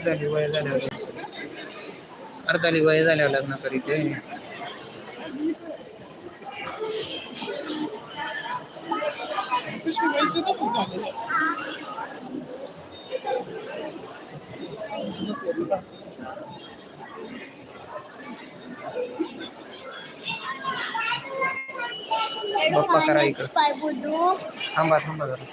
अर्धाली वय झाल्यावर. अर्धाली वय झाल्यावर लग्न करीत. बाप्पा करा इकडं. थांबा थांबा जरा.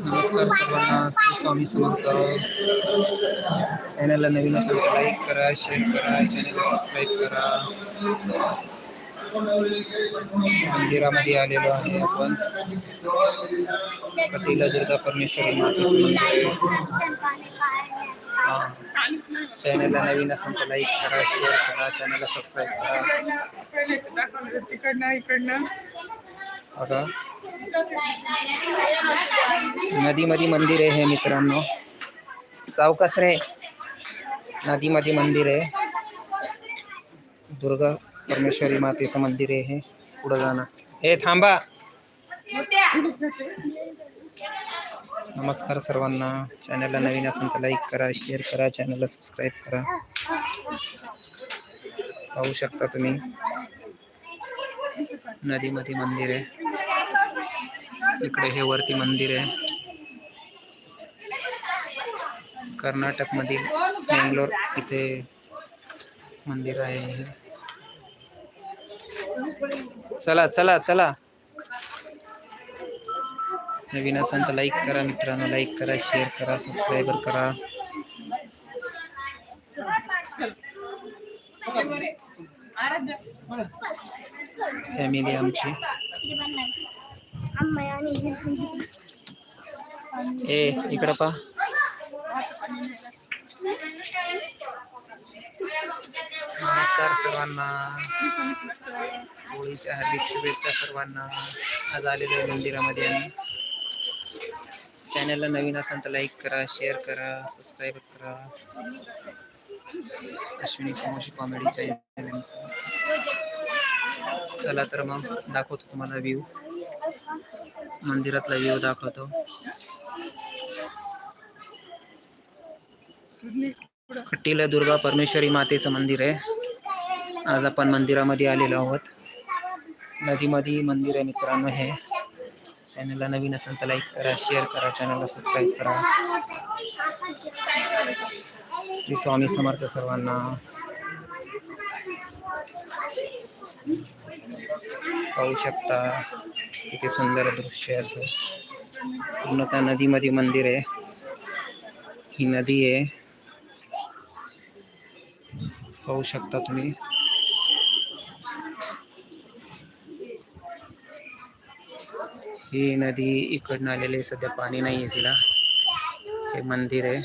नमस्कार सर्वांना स्वामी समर्थ चॅनलला नवीन असेल करा शेअर करा चॅनलला सबस्क्राईब करा. मंदिरामध्ये आलेलो आहे आपण. कटीला दुर्गा परमेश्वरी मातेचं मंदिर. चॅनलला नवीन असेल तर लाईक करा शेअर करा चॅनलला सबस्क्राईब करा. तिकडनं इकडनं. आता? नदीमध्ये मंदिर आहे हे मित्रांनो. सावकास रे. नदीमध्ये मंदिर आहे. दुर्गा परमेश्वरी मातेचं मंदिर आहे हे. पुढं जाणं हे थांबा. नमस्कार सर्वांना. चॅनलला नवीन असेल तर लाईक करा शेअर करा चॅनलला सबस्क्राईब करा. पाहू शकता तुम्ही. नदीमध्ये मंदिर आहे. इकडे हे वरती मंदिर आहे. कर्नाटकमधील बेंगलोर इथे मंदिर आहे. चला चला चला. नवीन असाल तर लाईक करा मित्रांनो लाईक करा शेअर करा सबस्क्राईबर करा. फॅमिली आमची. ए इकडं पा नमस्कार सर्वांना. होळीच्या हार्दिक शुभेच्छा सर्वांना. आज आलेलो आहे मंदिरामध्ये आम्ही. चॅनलला नवीन असेल तर लाईक करा शेअर करा सबस्क्राईब करा. अश्विनी समोशी कॉमेडी चॅनल चला तर मग दाखवतो तुम्हाला व्ह्यू मंदिरातला व्ह्यू दाखवतो. खट्टीला दुर्गा परमेश्वरी मातेचं मंदिर आहे. आज आपण मंदिरामध्ये आलेलो आहोत. नदीमध्ये मंदिर आहे मित्रांनो हे. चॅनलला नवीन असेल तर लाईक करा शेअर करा चॅनलला सबस्क्राईब करा। श्री स्वामी समर्थ सर्वांना। पाहू शकता किती सुंदर दृश्य पूर्णतः नदीमध्ये मंदिर आहे. ही नदी आहे. पाहू शकता तुम्ही. ही नदी इकडनं आलेली आहे. सध्या पाणी नाही आहे तिला. हे मंदिर आहे.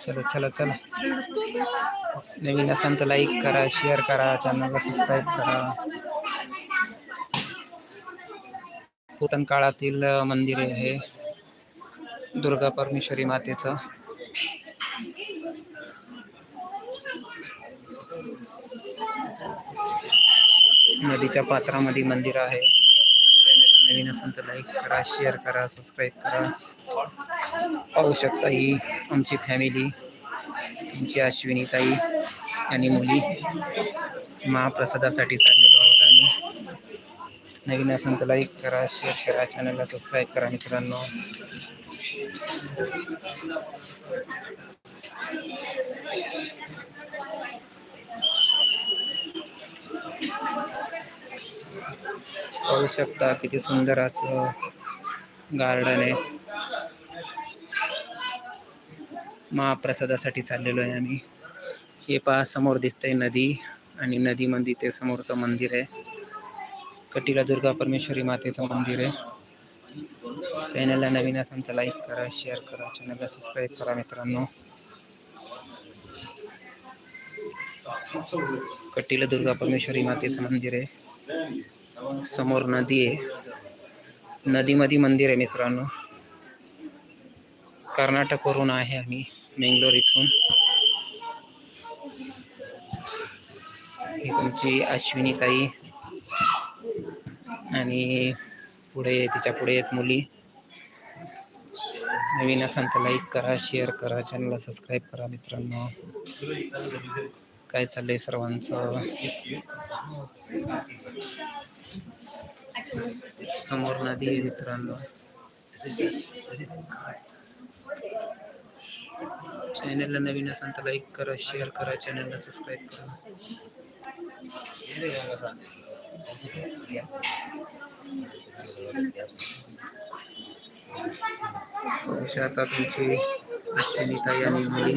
चला चला चला नवीन असाल तर लाईक करा शेअर करा चॅनलला सबस्क्राईब करा. पुरातन काळातील मंदिर आहे. हे दुर्गा परमेश्वरी मातेचं. नदीच्या पात्रामध्ये मंदिर आहे. चॅनलला नवीन असेल तर लाईक करा शेअर करा सबस्क्राईब करा. पाहू शकता ही आमची फॅमिली आमची अश्विनीताई आणि मुली महाप्रसादासाठी चाललेलो आहोत आम्ही. नवीन असेल तर लाईक करा शेअर करा चॅनलला सबस्क्राईब करा मित्रांनो. पाहू शकता किती सुंदर असं गार्डन आहे. महाप्रसादासाठी चाललेलो आहे आम्ही. हे पहा समोर दिसतंय नदी आणि नदीमध्ये ते समोरचं मंदिर आहे. कटिला दुर्गा परमेश्वरी मातेचं मंदिर आहे. चॅनलला नवीन असेल तर लाईक करा शेअर करा चॅनलला सबस्क्राईब करा मित्रांनो. कटीला दुर्गा परमेश्वरी मातेचं मंदिर आहे. समोर नदी आहे. नदीमध्ये मंदिर आहे मित्रांनो. कर्नाटकवरून आहे आम्ही मेंगलोर इथून. ही तुमची अश्विनी ताई आणि पुढे तिच्या पुढे आहेत मुली. नवीन असाल तर लाईक करा शेअर करा चॅनलला सबस्क्राईब करा मित्रांनो. काय चाललंय सर्वांचं? समोर नदी आहे मित्रांनो. चॅनलला नवीन असाल तर लाईक करा शेअर करा चॅनलला सबस्क्राईब करा. आता तुमची मुली.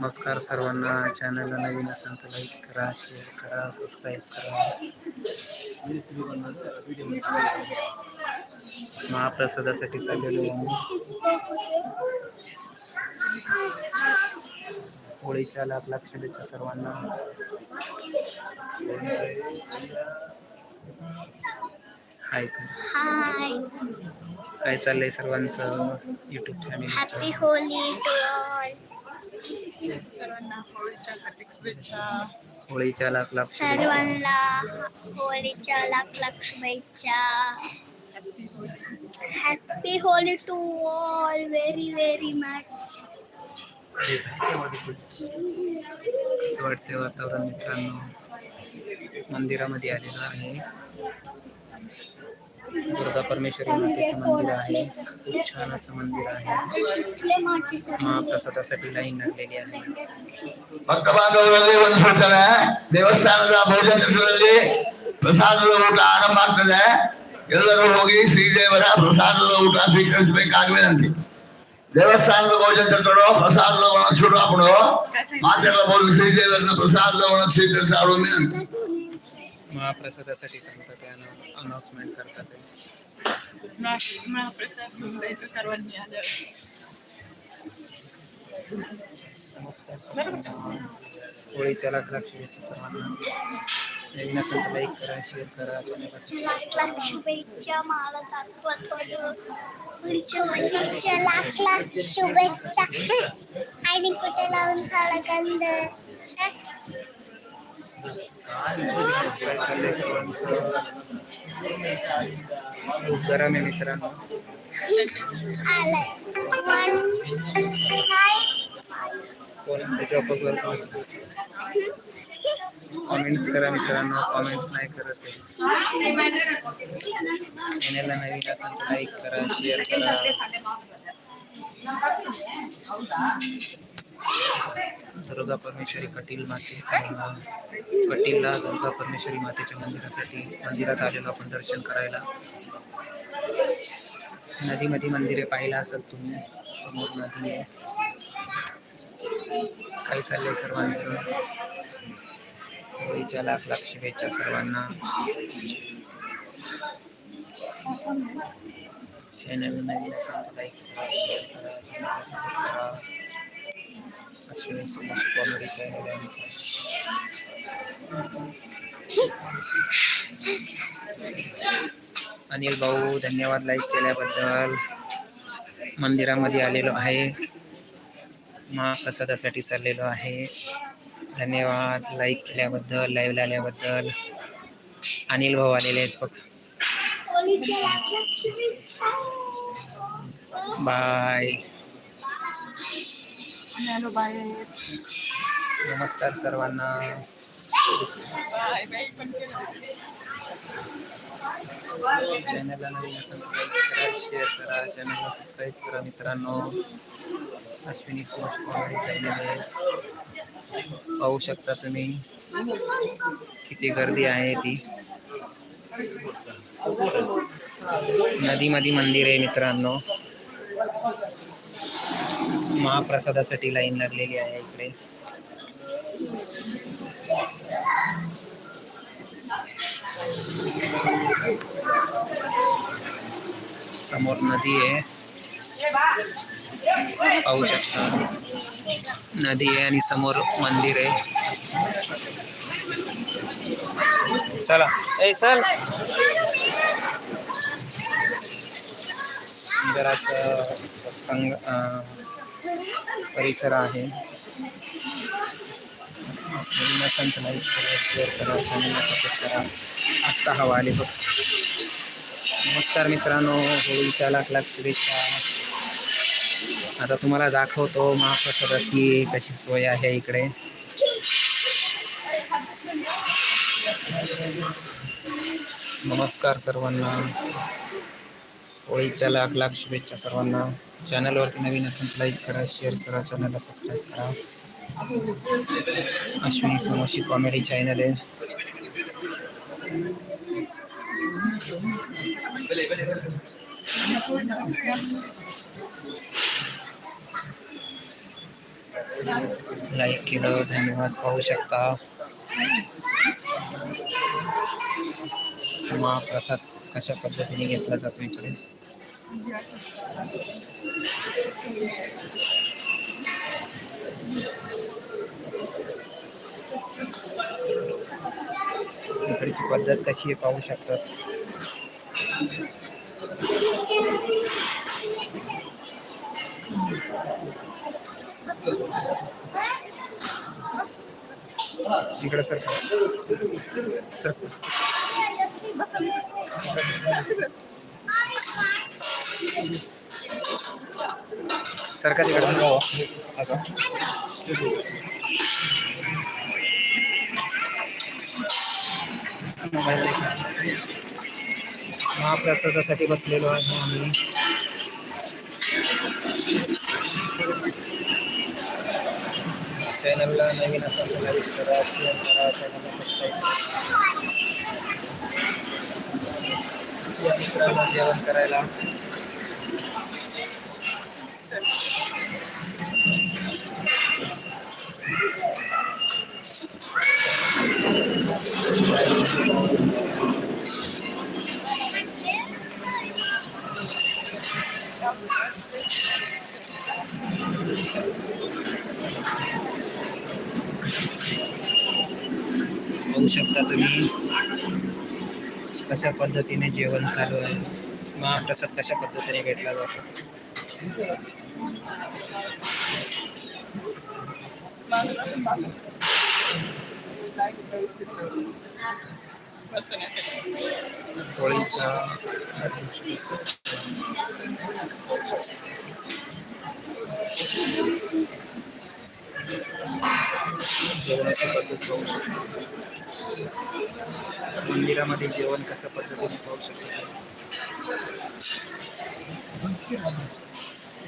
नमस्कार सर्वांना. चॅनलला नवीन असेल तर लाईक करा शेअर करा सबस्क्राईब करा. महाप्रसादासाठी चाललेलो आम्ही. होळीच्या लाख लाख शुभेच्छा सर्वांना. हाय हाय काय चाललंय सर्वांचं? युट्यूब हॅपी फॅमिलीचं होली सर्वांना होळीच्या हार्दिक शुभेच्छा. होळीच्या लाख लाख शुभेच्छा. सर्वांना होळीच्या लाख लाख शुभेच्छा. Happy Holi to all very very much वाटतंय वातावरण मित्रांनो? मंदिरामध्ये आलेलो आहे. दुर्गा परमेश्वरी मातेचं मंदिर आहे खूप छान असं मंदिर आहे महाप्रसादासाठी लाईन लागलेली आहे ಭಕ್ತಬಾಂಧವರಲ್ಲಿ ಒಂದು ಹೇಳ್ತಾರೆ ದೇವಸ್ಥಾನದ ಭೋಜನದಲ್ಲಿ ಪ್ರಸಾದದ ಊಟ ಆರಂಭ ಆಗ್ತದೆ ಎಲ್ಲರೂ ಹೋಗಿ ಶ್ರೀದೇವರ ಪ್ರಸಾದದ ಊಟ ಸ್ವೀಕರಿಸಬೇಕಾಗಿ ವಿನಂತಿ ದೇವಸ್ಥಾನದ ಭೋಜನ ತಗೊಳ್ಳೋ ಪ್ರಸಾದದ ಒಣ ಶುರು ಹಾಕೊಂಡು ಮಾತೆಲ್ಲ ಬೋದು ಶ್ರೀದೇವರ ಪ್ರಸಾದದ ಒಣ ಸ್ವೀಕರಿಸಾಡು ವಿನಂತಿ महाप्रसादासाठी सांगतात ते अनाउन्समेंट करतात महाप्रसाद घेऊन जायचं सर्वांनी आल्यावर होळीच्या लाख लाख शुभेच्छा सर्वांना. नवीन असेल तर लाईक करा शेअर करा लाख लाख शुभेच्छा मला दाखवत लाख लाख शुभेच्छा. आणि कुठे लावून थोडा गंध? गरम कॉमेंट्स करा मित्रांनो कॉमेंट्स नाही करत आहे चॅनलला नवीन असेल करा शेअर करा दुर्गा परमेश्वरी कटील माते कटीलला दुर्गा परमेश्वरी मातेच्या मंदिरासाठी मंदिरात आलेलो आपण दर्शन करायला. नदीमध्ये मंदिरे पाहिलं असेल तुम्ही समोर नदी आहे. काय चाललंय सर्वांचं? होळीच्या लाख लाख शुभेच्छा सर्वांना. चॅनल नवीन असेल तर लाईक करा शेअर करा चॅनलला सपोर्ट कॉमेडी चॅनल अनिल भाऊ धन्यवाद लाईक केल्याबद्दल. मंदिरामध्ये आलेलो आहे. महाप्रसादासाठी चाललेलो आहे. धन्यवाद लाईक केल्याबद्दल लाईव्हला आल्याबद्दल. अनिल भाऊ आलेले आहेत बघ. बाय आलो बाय नमस्कार सर्वांना. चॅनलला नवीन करा शेअर करा अश्विनी सुभाष कॉमेडी चॅनल शकता तुम्ही किती गर्दी आहे ती. नदीमध्ये मंदिर आहे मित्रांनो. महाप्रसादासाठी लाईन लागलेली आहे इकडे. समोर नदी आहे. पाहू शकता. नदी आहे आणि समोर मंदिर आहे. चला. ए चल. जरासं संग परिसर आहे. संत लाईक करा शेअर करा चॅनलला सपोर्ट करा. आस्था हवा आले बघ. नमस्कार मित्रांनो होळीच्या लाख लाख शुभेच्छा. आता तुम्हाला दाखवतो महाप्रसादाची कशी सोय आहे इकडे. नमस्कार सर्वांना. होळीच्या लाख लाख शुभेच्छा सर्वांना. चॅनलवरती नवीन असेल लाईक करा शेअर करा चॅनलला सबस्क्राईब करा। अश्विनी सोमोशी कॉमेडी चॅनल आहे लाईक केलं, धन्यवाद, पाहू शकता। महाप्रसाद कशा पद्धतीने घेतला जातो इकडे? इकडची पद्धत कशी आहे पाहू शकतात. इकडे सर सर. सरका तिकडे. महाप्रसादासाठी बसलेलो आहे आम्ही. चॅनलला नवीन असाल तर लाईक करा शेअर करा चॅनलला सबस्क्राईब करा मित्रांना जेवण करायला. पाहू शकता तुम्ही कशा पद्धतीने जेवण चालू आहे. महाप्रसाद कशा पद्धतीने घेतला जातो? जेवणाची पद्धत पाहू शकतो. मंदिरामध्ये जेवण कशा पद्धतीने पाहू शकतो?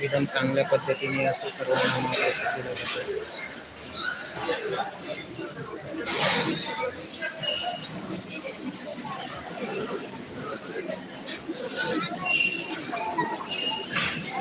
एकदम चांगल्या पद्धतीने असं सर्व महाप्रसाद केलं जातं